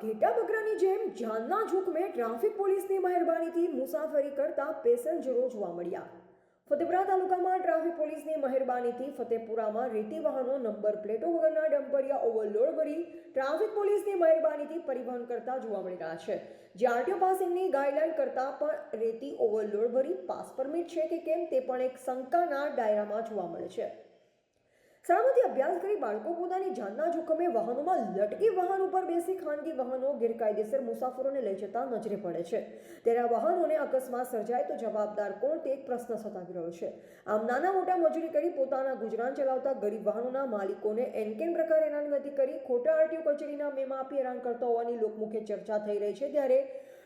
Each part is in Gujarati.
ઘેટા બકરાની જેમ જાનના જોખમે ટ્રાફિક પોલીસની મહેરબાનીથી મુસાફરી કરતા પેસેન્જરો જોવા મળ્યા. ફતેપુરા તાલુકામાં ટ્રાફિક પોલીસની મહેરબાનીથી ફતેપુરામાં રેતી વાહનો નંબર પ્લેટો વગરના ડમ્પરિયા ઓવરલોડ ભરી ટ્રાફિક પોલીસની મહેરબાનીથી પરિવહન કરતા જોવા મળી રહ્યા છે. જે આરટીઓ પાસિંગની ગાઈડલાઈન કરતા પણ રેતી ઓવરલોડ ભરી પાસ પરમિટ છે કે કેમ તે પણ એક શંકાના દાયરામાં જોવા મળે છે. શાળામાંથી અભ્યાસ કરી બાળકો પોતાની જાનના જોખમે વાહનોમાં લટકી વાહન ઉપર બેસી ખાનગી વાહનો ગેરકાયદેસર મુસાફરોને લઈ જતા નજરે પડે છે. ત્યારે આ વાહનોને અકસ્માત સર્જાય તો જવાબદાર કોણ તે એક પ્રશ્ન સતાવી રહ્યો છે. આમ નાના મોટા મજૂરી કરી પોતાના ગુજરાન ચલાવતા ગરીબ વાહનોના માલિકોને એનકેન પ્રકારે હેરાનગતિ કરી ખોટા આરટીઓ કચેરીના મેમાં આપી હેરાન કરતા હોવાની લોકમુખે ચર્ચા થઈ રહી છે. ત્યારે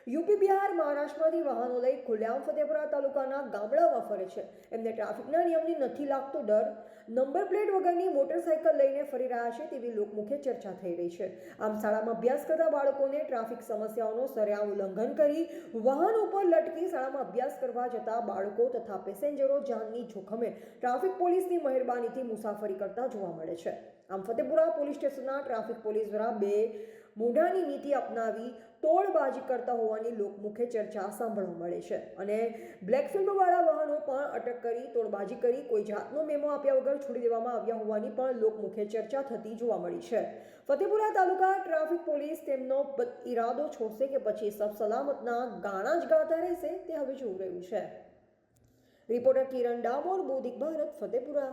યુપી, બિહાર, મહારાષ્ટ્રમાંથી વાહનો લઈ ખુલ્લેઆમ ફતેપુરા તાલુકાના ગામડામાં ફરે છે. એમને ટ્રાફિકના નિયમની નથી લાગતો ડર. નંબર પ્લેટ વગરની મોટરસાયકલ લઈને ફરી રહ્યા છે તેવી લોકમુખ્ય ચર્ચા થઈ રહી છે. આમ શાળામાં અભ્યાસ કરતા બાળકોને ટ્રાફિક સમસ્યાઓનો સરેઆમ ઉલ્લંઘન કરી વાહન ઉપર લટકી શાળામાં અભ્યાસ કરવા જતા બાળકો તથા પેસેન્જરો જાનની જોખમે ટ્રાફિક પોલીસની મહેરબાનીથી મુસાફરી કરતા જોવા મળે છે. આમ ફતેપુરા પોલીસ સ્ટેશનના ટ્રાફિક પોલીસ દ્વારા બે મોઢાની નીતિ અપનાવી તોડબાજી કરતા હોવાની લોકમુખે ચર્ચા સાંભળવા મળે છે. અને બ્લેક ફિલ્મવાળા વાહનો પણ અટક કરી તોડબાજી કરી કોઈ જાતનો મેમો આપ્યા વગર છોડી દેવામાં આવ્યા હોવાની પણ લોકમુખે ચર્ચા થતી જોવા મળી છે. ફતેપુરા તાલુકા ટ્રાફિક પોલીસ તેમનો ઈરાદો છોડશે કે પછી સબ સલામતના ગાણા જ ગાતા રહેશે તે હવે જોવું રહ્યું છે. રિપોર્ટર કિરણ ડામોર બોધિક ભારત, ફતેપુરા.